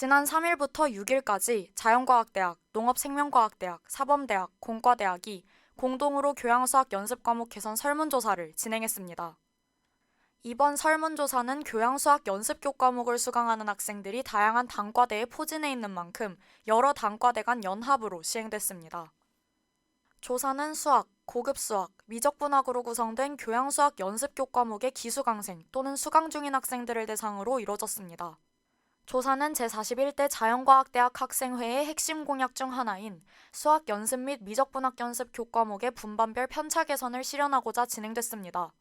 지난 3일부터 6일까지 자연과학대학, 농업생명과학대학, 사범대학, 공과대학이 공동으로 교양수학 연습 과목 개선 설문조사를 진행했습니다. 이번 설문조사는 교양수학 연습 교 과목을 수강하는 학생들이 다양한 단과대에 포진해 있는 만큼 여러 단과대 간 연합으로 시행됐습니다. 조사는 수학, 고급 수학, 미적분학으로 구성된 교양수학 연습 교 과목의 기수강생 또는 수강 중인 학생들을 대상으로 이뤄졌습니다. 조사는 제41대 자연과학대학 학생회의 핵심 공약 중 하나인 수학 연습 및 미적분학 연습 교과목의 분반별 편차 개선을 실현하고자 진행됐습니다.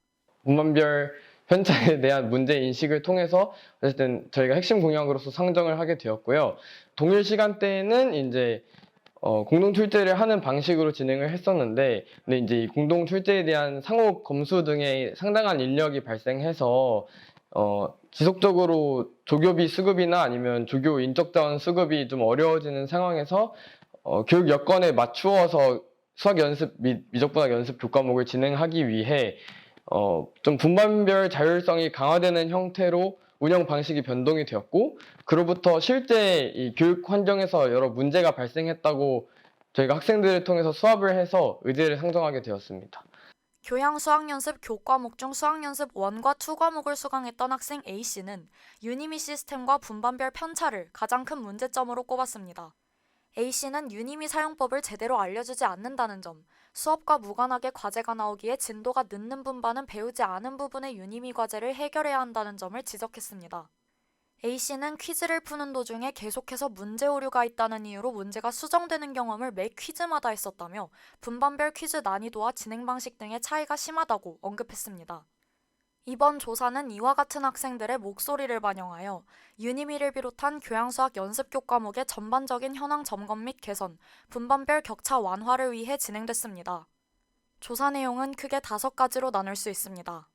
분반별 편차에 대한 문제 인식을 통해서 어쨌든 저희가 핵심 공약으로서 상정을 하게 되었고요. 동일 시간대에는 이제 어, 공동 출제를 하는 방식으로 진행을 했었는데, 근데 이제 이 공동 출제에 대한 상호 검수 등의 상당한 인력이 발생해서 어, 지속적으로 조교비 수급이나 아니면 조교 인적 자원 수급이 좀 어려워지는 상황에서 어, 교육 여건에 맞추어서 수학 연습 및 미적분학 연습 교과목을 진행하기 위해 어, 좀 분반별 자율성이 강화되는 형태로 운영 방식이 변동이 되었고, 그로부터 실제 이 교육 환경에서 여러 문제가 발생했다고 저희가 학생들을 통해서 수합을 해서 의제를 상정하게 되었습니다. 교양 수학연습 교과목 중 수학연습 1과 2 과목을 수강했던 학생 A씨는 유니미 시스템과 분반별 편차를 가장 큰 문제점으로 꼽았습니다. A씨는 유니미 사용법을 제대로 알려주지 않는다는 점, 수업과 무관하게 과제가 나오기에 진도가 늦는 분반은 배우지 않은 부분의 유니미 과제를 해결해야 한다는 점을 지적했습니다. A씨는 퀴즈를 푸는 도중에 계속해서 문제 오류가 있다는 이유로 문제가 수정되는 경험을 매 퀴즈마다 했었다며 분반별 퀴즈 난이도와 진행 방식 등의 차이가 심하다고 언급했습니다. 이번 조사는 이와 같은 학생들의 목소리를 반영하여 유니미를 비롯한 교양수학 연습 교 과목의 전반적인 현황 점검 및 개선, 분반별 격차 완화를 위해 진행됐습니다. 조사 내용은 크게 다섯 가지로 나눌 수 있습니다.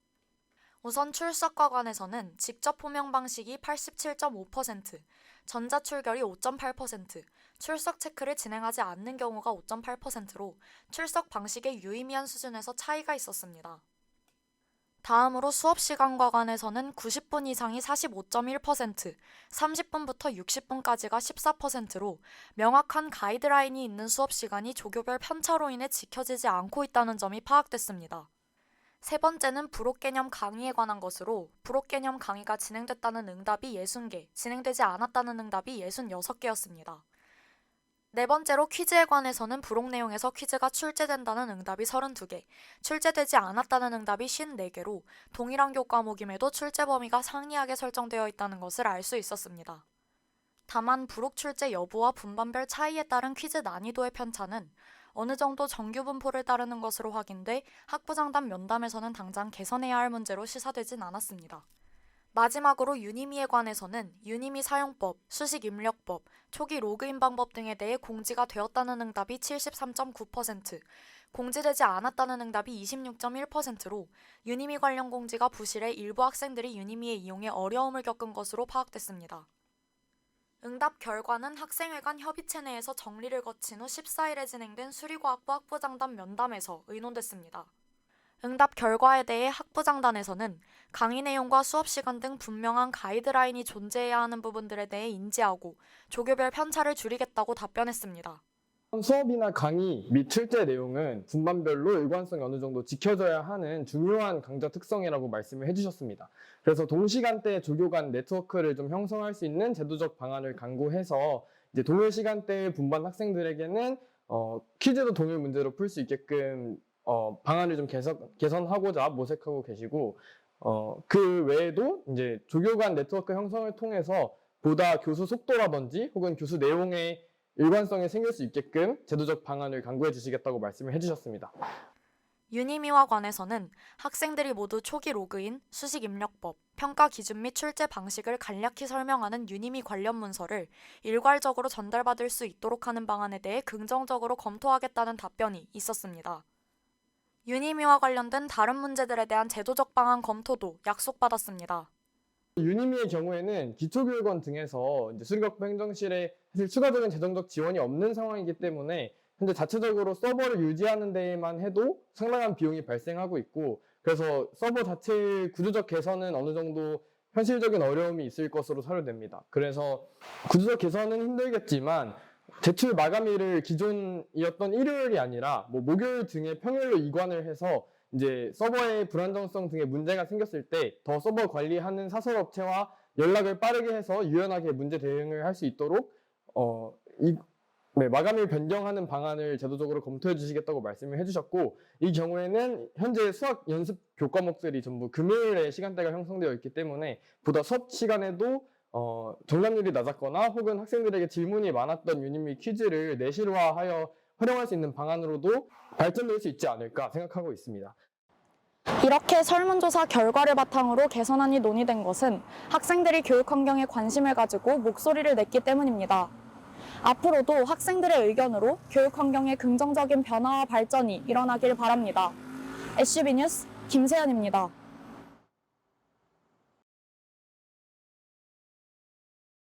우선 출석과 관해서는 직접 호명 방식이 87.5%, 전자 출결이 5.8%, 출석 체크를 진행하지 않는 경우가 5.8%로 출석 방식의 유의미한 수준에서 차이가 있었습니다. 다음으로 수업 시간과 관해서는 90분 이상이 45.1%, 30분부터 60분까지가 14%로 명확한 가이드라인이 있는 수업 시간이 조교별 편차로 인해 지켜지지 않고 있다는 점이 파악됐습니다. 세 번째는 부록 개념 강의에 관한 것으로 부록 개념 강의가 진행됐다는 응답이 60개, 진행되지 않았다는 응답이 66개였습니다. 네 번째로 퀴즈에 관해서는 부록 내용에서 퀴즈가 출제된다는 응답이 32개, 출제되지 않았다는 응답이 54개로 동일한 교과목임에도 출제 범위가 상이하게 설정되어 있다는 것을 알 수 있었습니다. 다만 부록 출제 여부와 분반별 차이에 따른 퀴즈 난이도의 편차는 어느 정도 정규 분포를 따르는 것으로 확인돼 학부장단 면담에서는 당장 개선해야 할 문제로 시사되진 않았습니다. 마지막으로 유니미에 관해서는 유니미 사용법, 수식 입력법, 초기 로그인 방법 등에 대해 공지가 되었다는 응답이 73.9%, 공지되지 않았다는 응답이 26.1%로 유니미 관련 공지가 부실해 일부 학생들이 유니미의 이용에 어려움을 겪은 것으로 파악됐습니다. 응답 결과는 학생회 간 협의체 내에서 정리를 거친 후 14일에 진행된 수리과학부 학부장단 면담에서 의논됐습니다. 응답 결과에 대해 학부장단에서는 강의 내용과 수업 시간 등 분명한 가이드라인이 존재해야 하는 부분들에 대해 인지하고 조교별 편차를 줄이겠다고 답변했습니다. 수업이나 강의 및 출제 내용은 분반별로 일관성이 어느 정도 지켜져야 하는 중요한 강좌 특성이라고 말씀을 해주셨습니다. 그래서 동시간대 조교 간 네트워크를 좀 형성할 수 있는 제도적 방안을 강구해서 이제 동일 시간대의 분반 학생들에게는 어, 퀴즈도 동일 문제로 풀 수 있게끔 어, 방안을 좀 개선, 개선하고자 모색하고 계시고 어, 그 외에도 이제 조교 간 네트워크 형성을 통해서 보다 교수 속도라든지 혹은 교수 내용의 일관성이 생길 수 있게끔 제도적 방안을 강구해 주시겠다고 말씀을 해주셨습니다. 유니미와 관해서는 학생들이 모두 초기 로그인, 수식 입력법, 평가 기준 및 출제 방식을 간략히 설명하는 유니미 관련 문서를 일괄적으로 전달받을 수 있도록 하는 방안에 대해 긍정적으로 검토하겠다는 답변이 있었습니다. 유니미와 관련된 다른 문제들에 대한 제도적 방안 검토도 약속받았습니다. 유니미의 경우에는 기초교육원 등에서 이제 수리학부 행정실에 사실 추가적인 재정적 지원이 없는 상황이기 때문에 현재 자체적으로 서버를 유지하는 데에만 해도 상당한 비용이 발생하고 있고 그래서 서버 자체의 구조적 개선은 어느 정도 현실적인 어려움이 있을 것으로 사료됩니다. 그래서 구조적 개선은 힘들겠지만 제출 마감일을 기존이었던 일요일이 아니라 뭐 목요일 등의 평일로 이관을 해서 이제 서버의 불안정성 등의 문제가 생겼을 때 더 서버 관리하는 사설 업체와 연락을 빠르게 해서 유연하게 문제 대응을 할 수 있도록 어, 이, 네, 마감일 변경하는 방안을 제도적으로 검토해 주시겠다고 말씀을 해주셨고 이 경우에는 현재 수학 연습 교과목들이 전부 금요일에 시간대가 형성되어 있기 때문에 보다 수업 시간에도 어, 정답률이 낮았거나 혹은 학생들에게 질문이 많았던 및 퀴즈를 내실화하여 활용할 수 있는 방안으로도 발전될 수 있지 않을까 생각하고 있습니다. 이렇게 설문조사 결과를 바탕으로 개선안이 논의된 것은 학생들이 교육 환경에 관심을 가지고 목소리를 냈기 때문입니다. 앞으로도 학생들의 의견으로 교육 환경의 긍정적인 변화와 발전이 일어나길 바랍니다. SCB 뉴스 김세연입니다.